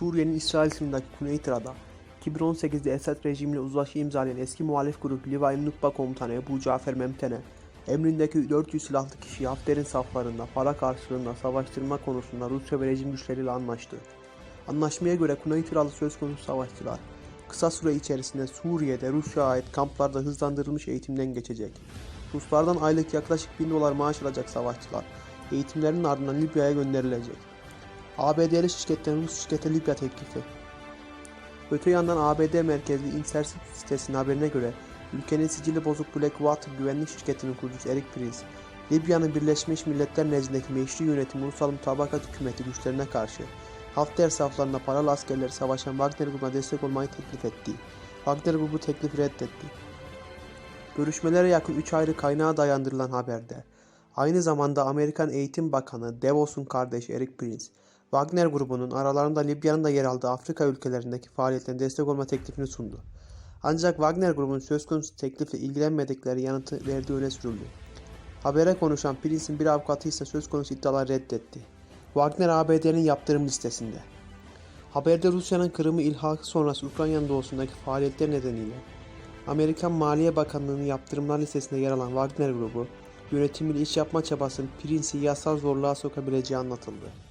Suriye'nin İsrail sınırındaki Kuzey Tıra'da 2018'de Esad rejimiyle uzlaşı imzalayan eski muhalif grup Livay Nukba komutanı Ebu Cafer Memtene, emrindeki 400 silahlı kişiyi Hafter'in saflarında para karşılığında savaştırma konusunda Rusya ve rejim güçleriyle anlaştı. Anlaşmaya göre Kuzey Tıralı söz konusu savaşçılar, kısa süre içerisinde Suriye'de Rusya'ya ait kamplarda hızlandırılmış eğitimden geçecek. Ruslardan aylık yaklaşık 1000 dolar maaş alacak savaşçılar, eğitimlerinin ardından Libya'ya gönderilecek. ABD'li şirketten Rus şirkete Libya teklifi. Öte yandan ABD merkezli Intercept sitesinin haberine göre ülkenin sicili bozuk Blackwater güvenlik şirketinin kurucusu Eric Prince, Libya'nın Birleşmiş Milletler nezdindeki meşru yönetim ulusal mutabakat hükümeti güçlerine karşı Hafter saflarında paralı askerleri savaşan Wagner grubuna destek olmayı teklif etti. Wagner grubu teklifi reddetti. Görüşmelere yakın 3 ayrı kaynağa dayandırılan haberde, aynı zamanda Amerikan Eğitim Bakanı Davos'un kardeşi Eric Prince, Wagner grubunun aralarında Libya'nın da yer aldığı Afrika ülkelerindeki faaliyetlerine destek olma teklifini sundu. Ancak Wagner grubunun söz konusu teklifle ilgilenmedikleri yanıtı verdiği öne sürüldü. Habere konuşan Prince'in bir avukatı ise söz konusu iddiaları reddetti. Wagner ABD'nin yaptırım listesinde. Haberde Rusya'nın Kırım'ı ilhakı sonrası Ukrayna'nın doğusundaki faaliyetler nedeniyle Amerikan Maliye Bakanlığı'nın yaptırımlar listesinde yer alan Wagner grubu yönetimiyle iş yapma çabasının Prince'i yasal zorluğa sokabileceği anlatıldı.